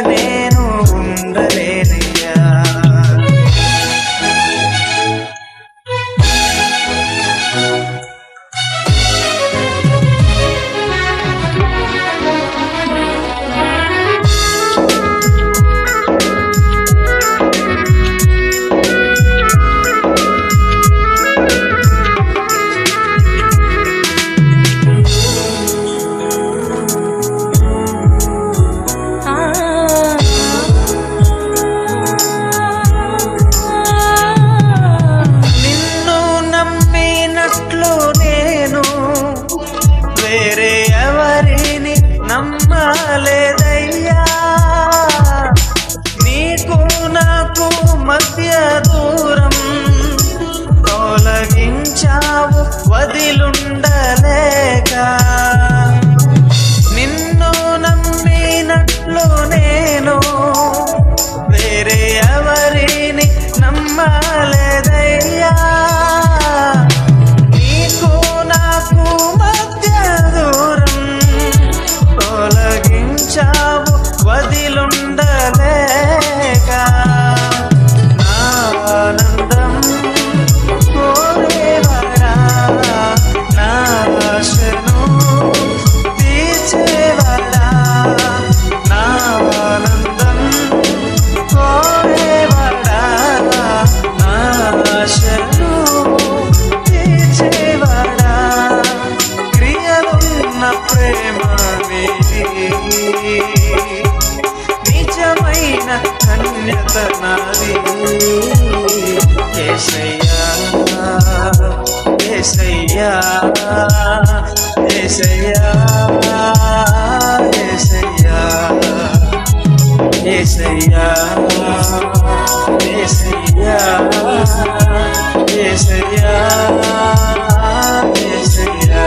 money. Hallelujah. నిజమైన కన్యత నాది కేసయ్యా కేసయ్యా కేసయ్యా కేసయ్యా కేసయ్యా కేసయ్యా కేసయ్యా కేసయ్యా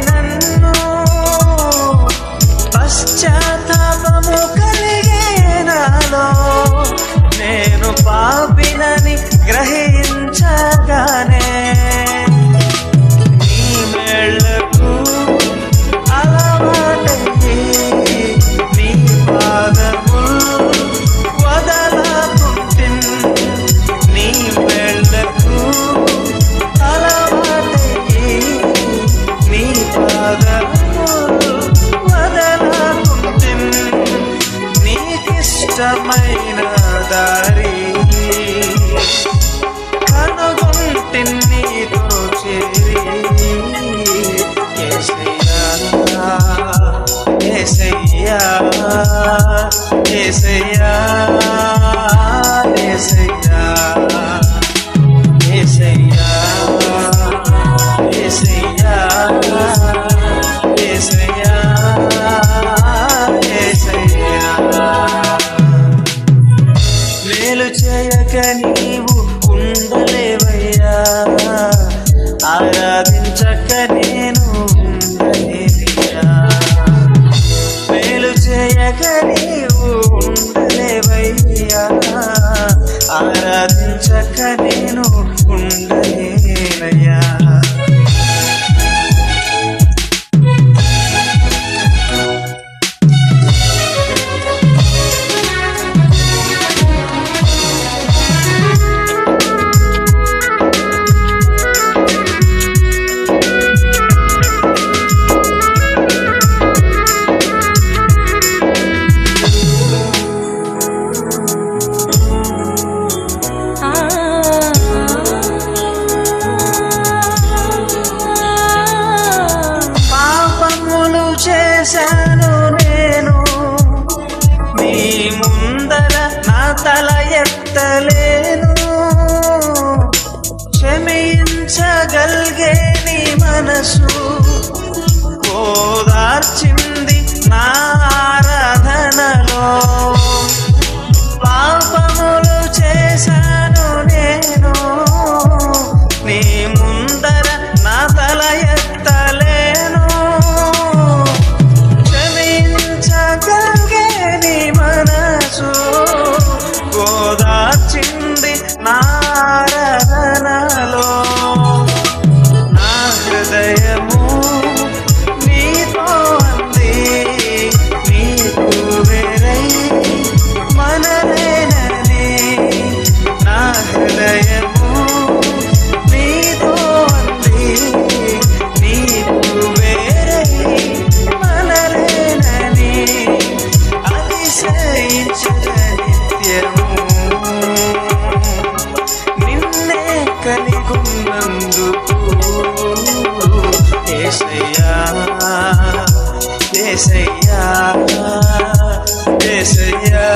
నన్ను. పశ్చాత్తాపము కలిగే నాలో. నేను పాపినని గ్రహించగానే వెంట నీవు ఉండలేవయ్యా ఆరాధించక నేను చల్గే నీ మనసు. కలిగున్నందుకు ఏసయ్యా ఏసయ్యా ఏసయ్యా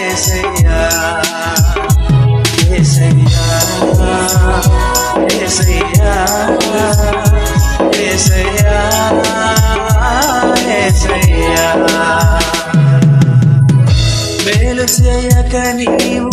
ఏసయ్యా ఏసయ్యా. ఏసయ్యా ఏసయ్యా ఏసయ్యా మేలు చేయక నీవు